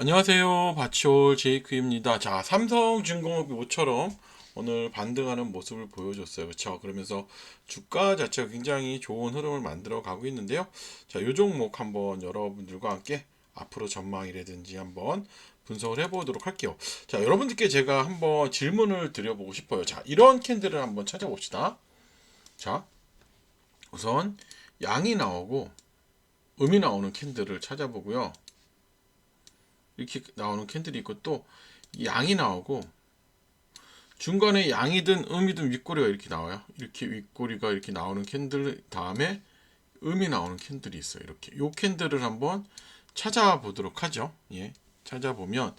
안녕하세요. 바치올 제이크입니다. 자, 삼성중공업이 모처럼 오늘 반등하는 모습을 보여줬어요. 그렇죠? 그러면서 주가 자체가 굉장히 좋은 흐름을 만들어 가고 있는데요. 자, 요 종목 한번 여러분들과 함께 앞으로 전망이라든지 한번 분석을 해보도록 할게요. 자, 여러분들께 제가 한번 질문을 드려보고 싶어요. 자, 이런 캔들을 한번 찾아봅시다. 자, 우선 양이 나오고 음이 나오는 캔들을 찾아보고요. 이렇게 나오는 캔들이 있고 또 양이 나오고 중간에 양이든 음이든 윗꼬리가 이렇게 나와요. 이렇게 윗꼬리가 이렇게 나오는 캔들 다음에 음이 나오는 캔들이 있어요. 이렇게 요 캔들을 한번 찾아보도록 하죠. 예. 찾아보면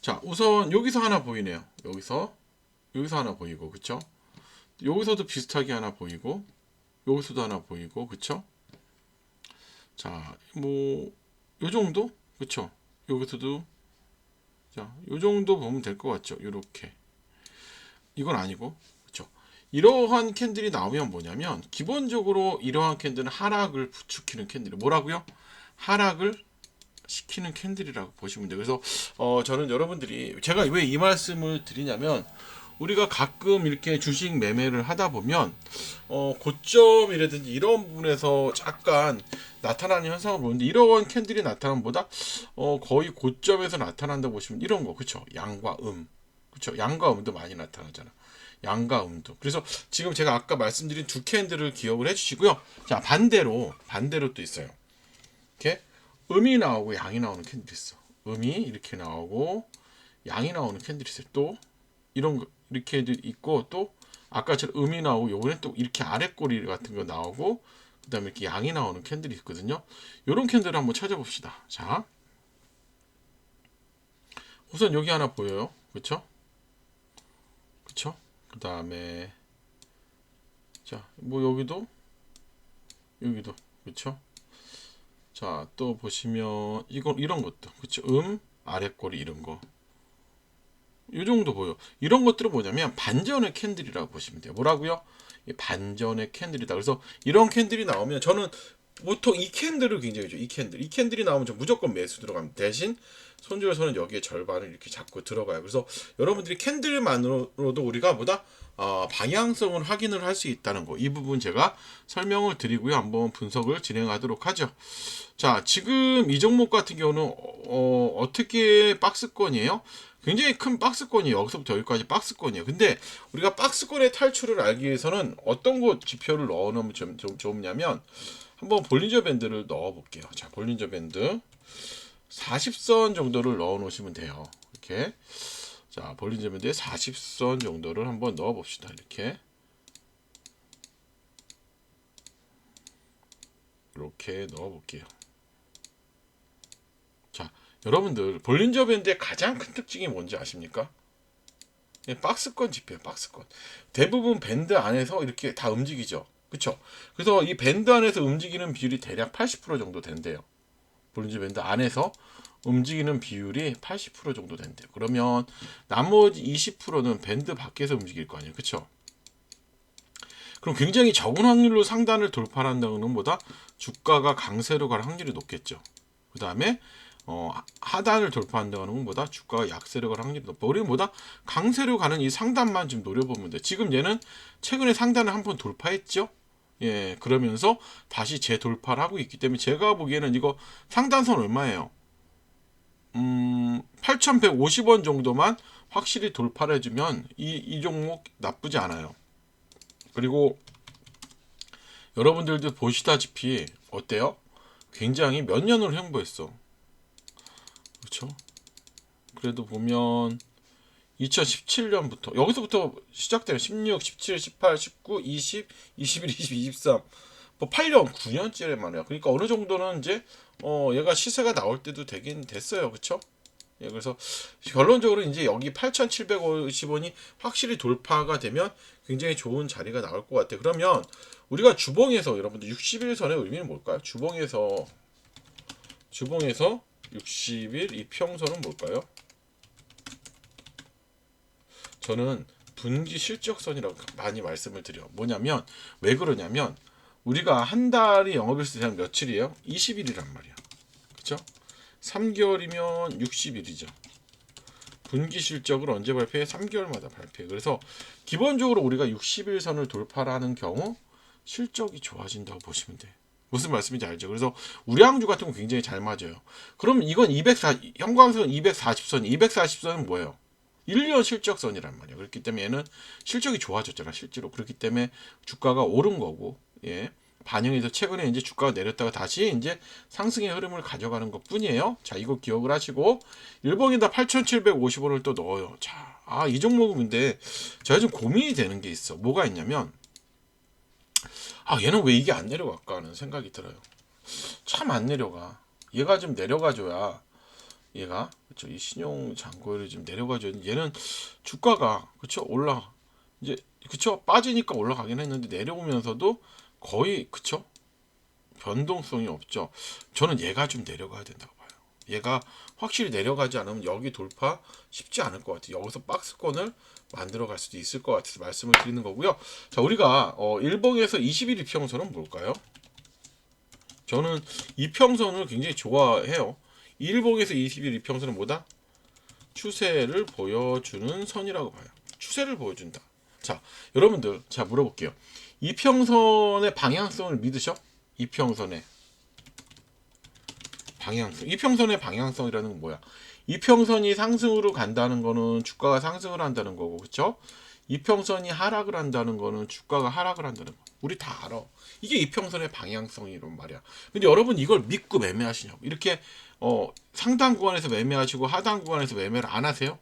자 우선 여기서 하나 보이네요. 여기서 여기서 하나 보이고 그쵸? 여기서도 비슷하게 하나 보이고 여기서도 하나 보이고 그쵸? 자뭐 요 정도 그쵸? 여기서도 자, 요 정도 보면 될 것 같죠? 요렇게. 이건 아니고. 그렇죠? 이러한 캔들이 나오면 뭐냐면 기본적으로 이러한 캔들은 하락을 부추기는 캔들이 뭐라고요? 하락을 시키는 캔들이라고 보시면 돼요. 그래서 어, 저는 여러분들이 제가 왜 이 말씀을 드리냐면 우리가 가끔 이렇게 주식 매매를 하다 보면 어, 고점이라든지 이런 부분에서 잠깐 나타나는 현상을 보는데 이런 캔들이 나타남보다 어, 거의 고점에서 나타난다 보시면 이런 거 그쵸? 양과 음. 그쵸? 양과 음도 많이 나타나잖아. 양과 음도. 그래서 지금 제가 아까 말씀드린 두 캔들을 기억을 해주시고요. 자 반대로 반대로 또 있어요. 이렇게 음이 나오고 양이 나오는 캔들이 있어. 음이 이렇게 나오고 양이 나오는 캔들이 있어요. 또 이런 거 이렇게 있고 또 아까처럼 음이 나오고 요번에 또 이렇게 아래 꼬리 같은 거 나오고 그 다음에 이렇게 양이 나오는 캔들이 있거든요. 요런 캔들을 한번 찾아봅시다. 자 우선 여기 하나 보여요. 그쵸? 그쵸? 그 다음에 자 뭐 여기도? 여기도. 그쵸? 자또 보시면 이건 이런 것도. 그쵸? 음 아래 꼬리 이런 거 이 정도 보여. 이런 것들은 뭐냐면 반전의 캔들이라고 보시면 돼요. 뭐라고요? 이 반전의 캔들이다. 그래서 이런 캔들이 나오면 저는 보통 이 캔들을 굉장히 좋아요. 이 캔들. 이 캔들이 나오면 저 무조건 매수 들어갑니다. 대신 손절선은 여기에 절반을 이렇게 잡고 들어가요. 그래서 여러분들이 캔들만으로도 우리가 뭐다 어, 방향성을 확인을 할 수 있다는 거. 이 부분 제가 설명을 드리고요. 한번 분석을 진행하도록 하죠. 자, 지금 이 종목 같은 경우는 어, 어떻게 박스권이에요? 굉장히 큰 박스권이에요. 여기서부터 여기까지 박스권이에요. 근데 우리가 박스권의 탈출을 알기 위해서는 어떤 곳 지표를 넣어 놓으면 좀, 좀 좋냐면 한번 볼린저 밴드를 넣어 볼게요. 자, 볼린저 밴드 40선 정도를 넣어 놓으시면 돼요. 이렇게. 자, 볼린저 밴드에 40선 정도를 한번 넣어 봅시다. 이렇게. 이렇게 넣어 볼게요. 자, 여러분들 볼린저 밴드의 가장 큰 특징이 뭔지 아십니까? 예, 박스권 지표예요. 박스권. 대부분 밴드 안에서 이렇게 다 움직이죠. 그렇죠? 그래서 이 밴드 안에서 움직이는 비율이 대략 80% 정도 된대요. 볼린저 밴드 안에서 움직이는 비율이 80% 정도 된대요. 그러면 나머지 20%는 밴드 밖에서 움직일 거 아니에요. 그렇죠? 그럼 굉장히 적은 확률로 상단을 돌파한다는 것보다 주가가 강세로 갈 확률이 높겠죠. 그 다음에 어, 하단을 돌파한다는 것보다 주가가 약세로 갈 확률이 높아. 우리는 보다 강세로 가는 이 상단만 좀 노려보면 돼. 지금 얘는 최근에 상단을 한 번 돌파했죠. 예, 그러면서 다시 재돌파를 하고 있기 때문에 제가 보기에는 이거 상단선 얼마예요? 음, 8,150원 정도만 확실히 돌파를 해주면 이, 이 종목 나쁘지 않아요. 그리고 여러분들도 보시다시피 어때요? 굉장히 몇 년으로 행보했어. 그렇죠? 그래도 보면 2017년부터 여기서부터 시작돼요. 16, 17, 18, 19, 20, 21, 22, 23. 뭐 8년, 9년째란 말이야. 그러니까 어느 정도는 이제 어 얘가 시세가 나올 때도 되긴 됐어요. 그렇죠? 예, 그래서 결론적으로 이제 여기 8,750원이 확실히 돌파가 되면 굉장히 좋은 자리가 나올 것 같아요. 그러면 우리가 주봉에서 여러분들 60일선의 의미는 뭘까요? 주봉에서 주봉에서 60일 이 평선은 뭘까요? 저는 분기 실적선이라고 많이 말씀을 드려. 뭐냐면 왜 그러냐면 우리가 한 달이 영업일수 대략 며칠이에요? 20일이란 말이야. 그렇죠? 3개월이면 60일이죠. 분기 실적을 언제 발표해? 3개월마다 발표해. 그래서 기본적으로 우리가 60일 선을 돌파하는 경우 실적이 좋아진다고 보시면 돼. 무슨 말씀인지 알죠? 그래서 우량주 같은 거 굉장히 잘 맞아요. 그럼 이건 240 형광선 240선, 240선은 뭐예요? 1년 실적선이란 말이에요. 그렇기 때문에 얘는 실적이 좋아졌잖아, 실제로. 그렇기 때문에 주가가 오른 거고, 예. 반영해서 최근에 이제 주가가 내렸다가 다시 이제 상승의 흐름을 가져가는 것 뿐이에요. 자, 이거 기억을 하시고, 일봉에다 8,750원을 또 넣어요. 자, 아, 이 종목은 근데 제가 좀 고민이 되는 게 있어. 뭐가 있냐면, 아, 얘는 왜 이게 안 내려갈까 하는 생각이 들어요. 참 안 내려가. 얘가 좀 내려가줘야, 얘가, 그쵸, 이 신용 잔고율이 좀 내려가줘야, 얘는 주가가, 그쵸, 올라, 이제, 그쵸, 빠지니까 올라가긴 했는데, 내려오면서도 거의, 그쵸, 변동성이 없죠. 저는 얘가 좀 내려가야 된다고 봐요. 얘가 확실히 내려가지 않으면 여기 돌파 쉽지 않을 것 같아요. 여기서 박스권을 만들어 갈 수도 있을 것 같아서 말씀을 드리는 거고요. 자, 우리가 어, 일봉에서 21 이평선은 뭘까요? 저는 이평선을 굉장히 좋아해요. 일봉에서 21 이평선은 뭐다? 추세를 보여주는 선이라고 봐요. 추세를 보여준다. 자, 여러분들, 자 물어볼게요. 이평선의 방향성을 믿으셔? 이평선의 방향성. 이평선의 방향성이라는 건 뭐야? 이평선이 상승으로 간다는 거는 주가가 상승을 한다는 거고, 그쵸? 이평선이 하락을 한다는 거는 주가가 하락을 한다는 거. 우리 다 알아. 이게 이평선의 방향성이란 말이야. 근데 여러분 이걸 믿고 매매하시냐고. 이렇게 어, 상단 구간에서 매매하시고 하단 구간에서 매매를 안 하세요?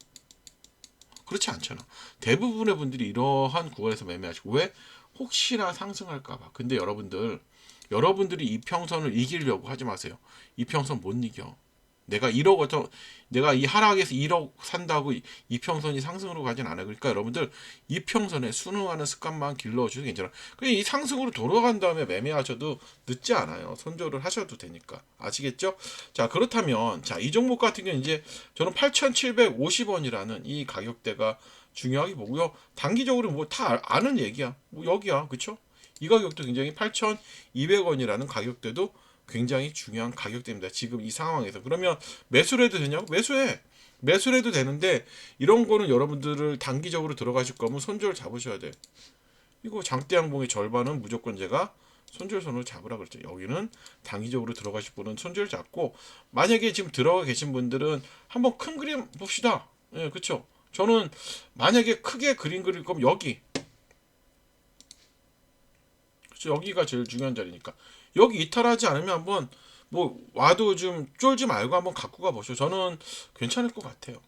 그렇지 않잖아. 대부분의 분들이 이러한 구간에서 매매하시고 왜? 혹시나 상승할까봐. 근데 여러분들 여러분들이 이평선을 이기려고 하지 마세요. 이평선 못 이겨. 내가 1억 어떤 내가 이 하락에서 1억 산다고 이- 이평선이 상승으로 가진 않아요. 그러니까 여러분들 이평선에 순응하는 습관만 길러주셔도 괜찮아. 그냥 이 상승으로 돌아간 다음에 매매하셔도 늦지 않아요. 손절을 하셔도 되니까 아시겠죠? 자 그렇다면 자이 종목 같은 경우 이제 저는 8,750원이라는 이 가격대가 중요하게 보고요. 단기적으로 뭐 다 아는 얘기야. 뭐 여기야, 그쵸? 이 가격도 굉장히 8,200원이라는 가격대도 굉장히 중요한 가격대입니다. 지금 이 상황에서. 그러면 매수를 해도 되냐고? 매수해. 매수를 해도 되는데 이런 거는 여러분들을 단기적으로 들어가실 거면 손절 잡으셔야 돼. 이거 장대 양봉의 절반은 무조건 제가 손절선을 잡으라 그랬죠. 여기는 단기적으로 들어가실 분은 손절 잡고 만약에 지금 들어가 계신 분들은 한번 큰 그림 봅시다. 예, 그렇죠. 저는 만약에 크게 그림 그릴 거면 여기 그렇죠. 여기가 제일 중요한 자리니까 여기 이탈하지 않으면 한번 뭐 와도 좀 쫄지 말고 한번 갖고 가 보시죠. 저는 괜찮을 것 같아요.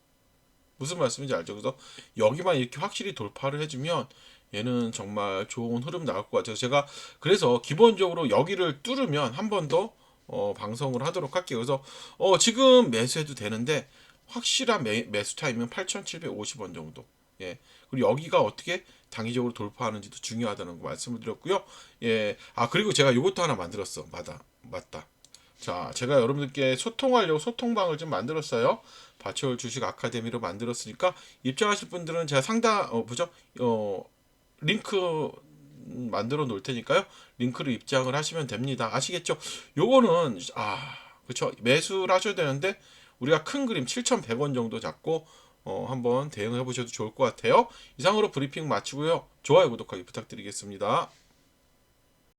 무슨 말씀인지 알죠? 그래서 여기만 이렇게 확실히 돌파를 해주면 얘는 정말 좋은 흐름 나올 것 같아요. 제가 그래서 기본적으로 여기를 뚫으면 한 번더 어, 방송을 하도록 할게요. 그래서 어, 지금 매수해도 되는데 확실한 매, 매수 타임은 8,750원 정도. 예. 그리고 여기가 어떻게 단기적으로 돌파하는지도 중요하다는 거 말씀을 드렸고요. 예. 아 그리고 제가 이것도 하나 만들었어. 맞다. 맞다. 자, 제가 여러분들께 소통하려고 소통방을 좀 만들었어요. 바치올 주식 아카데미로 만들었으니까 입장하실 분들은 제가 상담 어 뭐죠? 어 링크 만들어 놓을 테니까요. 링크로 입장을 하시면 됩니다. 아시겠죠? 요거는 아, 그렇죠. 매수를 하셔야 되는데 우리가 큰 그림 7,100원 정도 잡고 어, 한번 대응해 보셔도 좋을 것 같아요. 이상으로 브리핑 마치고요. 좋아요, 구독하기 부탁드리겠습니다.